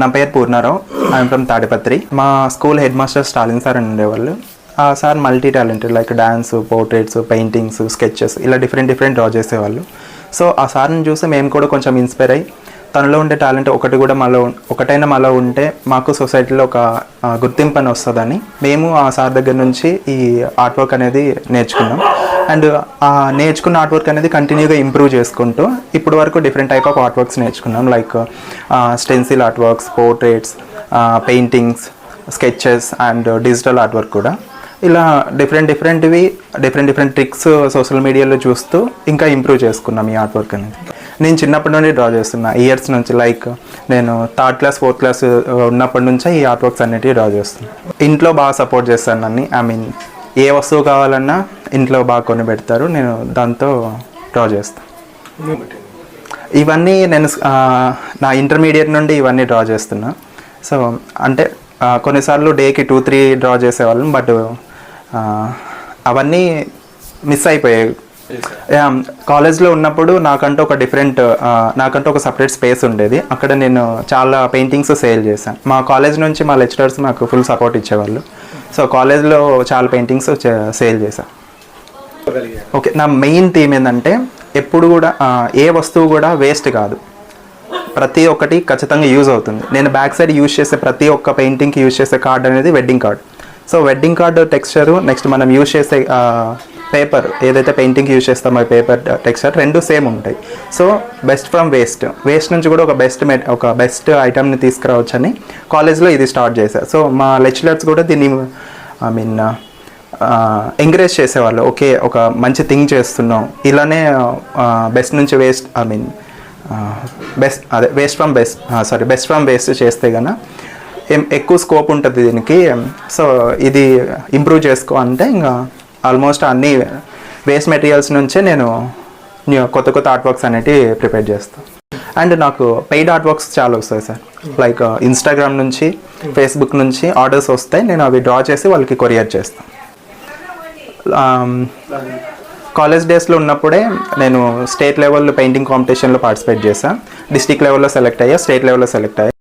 నా పేరు పూర్ణారావు. I'm from Tadipatri మా school head master Stalin sir అని ఉండేవాళ్ళు. ఆ sir multi talented like dance portraits paintings sketches ఇలా డిఫరెంట్ డిఫరెంట్ డ్రా చేసేవాళ్ళు. సో ఆ సార్ని చూసి మేము కూడా కొంచెం ఇన్స్పైర్ అయ్యి తనలో ఉండే టాలెంట్ ఒకటి కూడా మాలో ఒకటైనా మాలో ఉంటే మాకు సొసైటీలో ఒక గుర్తింపు అని వస్తుందని మేము ఆ సార్ దగ్గర నుంచి ఈ ఆర్ట్ వర్క్ అనేది నేర్చుకున్నాం. అండ్ నేర్చుకున్న ఆర్ట్ వర్క్ అనేది కంటిన్యూగా ఇంప్రూవ్ చేసుకుంటూ ఇప్పుడు వరకు different type of art works నేర్చుకున్నాం. Like stencil art works portraits paintings sketches and digital art work కూడా. ఇలా డిఫరెంట్ డిఫరెంట్వి డిఫరెంట్ డిఫరెంట్ ట్రిక్స్ సోషల్ మీడియాలో చూస్తూ ఇంకా ఇంప్రూవ్ చేసుకున్నాం ఈ ఆర్ట్ వర్క్ అనేది. నేను చిన్నప్పటి నుండి డ్రా చేస్తున్నా. ఇయర్స్ నుంచి లైక్ నేను థర్డ్ క్లాస్ ఫోర్త్ క్లాస్ ఉన్నప్పటి నుంచే ఈ ఆర్ట్ వర్క్స్ అన్నిటివి డ్రా చేస్తున్నాను ఇంట్లో బాగా సపోర్ట్ చేస్తాను నన్ను. ఐ మీన్ ఏ వస్తువు కావాలన్నా ఇంట్లో బాగా కొని పెడతారు నేను దాంతో డ్రా చేస్తాను ఇవన్నీ నేను నా ఇంటర్మీడియట్ నుండి ఇవన్నీ డ్రా చేస్తున్నా. సో అంటే కొన్నిసార్లు డేకి టూ త్రీ డ్రా చేసేవాళ్ళం బట్ అవన్నీ మిస్ అయిపోయాయి. కాలేజ్లో ఉన్నప్పుడు నాకంటూ ఒక డిఫరెంట్ నాకంటూ ఒక సపరేట్ స్పేస్ ఉండేది. అక్కడ నేను చాలా పెయింటింగ్స్ సేల్ చేశాను. మా కాలేజ్ నుంచి మా లెక్చరర్స్ నాకు ఫుల్ సపోర్ట్ ఇచ్చేవాళ్ళు. సో కాలేజ్లో చాలా పెయింటింగ్స్ సేల్ చేశాను. ఓకే నా మెయిన్ థీమ్ ఏంటంటే ఎప్పుడు కూడా ఏ వస్తువు కూడా వేస్ట్ కాదు. ప్రతి ఒక్కటి ఖచ్చితంగా యూజ్ అవుతుంది. నేను బ్యాక్ సైడ్ యూజ్ చేసే ప్రతి ఒక్క పెయింటింగ్కి యూజ్ చేసే కార్డ్ అనేది wedding card so wedding card texture next మనం యూజ్ చేసే పేపర్ ఏదైతే పెయింటింగ్ యూజ్ చేస్తామో పేపర్ టెక్స్చర్ రెండు సేమ్ ఉంటాయి. So best from waste waste నుంచి కూడా ఒక బెస్ట్ మెట్ ఒక బెస్ట్ ఐటమ్ని తీసుకురావచ్చని కాలేజ్లో ఇది స్టార్ట్ చేశారు సో మా లెక్చరర్స్ కూడా దీన్ని ఐ మీన్ ఎంకరేజ్ చేసేవాళ్ళు. ఓకే ఒక మంచి థింగ్ చేస్తున్నాం ఇలానే బెస్ట్ నుంచి వేస్ట్ ఐ మీన్ బెస్ట్ అదే waste from best sorry best from waste చేస్తే కన్నా ఏం ఎక్కువ స్కోప్ ఉంటుంది దీనికి. సో ఇది ఇంప్రూవ్ చేసుకో అంటే ఇంకా ఆల్మోస్ట్ అన్ని వేస్ట్ మెటీరియల్స్ నుంచే నేను కొత్త కొత్త ఆర్ట్ వర్క్స్ అనేటివి ప్రిపేర్ చేస్తాను అండ్ నాకు పెయిడ్ ఆర్ట్ వర్క్స్ చాలా వస్తాయి సార్. లైక్ ఇన్స్టాగ్రామ్ నుంచి ఫేస్బుక్ నుంచి ఆర్డర్స్ వస్తాయి. నేను అవి డ్రా చేసి వాళ్ళకి కొరియర్ చేస్తాను కాలేజ్ డేస్లో ఉన్నప్పుడే నేను స్టేట్ లెవెల్లో పెయింటింగ్ కాంపిటీషన్లో పార్టిసిపేట్ చేశాను డిస్టిక్ లెవెల్లో సెలెక్ట్ అయ్యా స్టేట్ లెవెల్లో సెలెక్ట్ అయ్యా.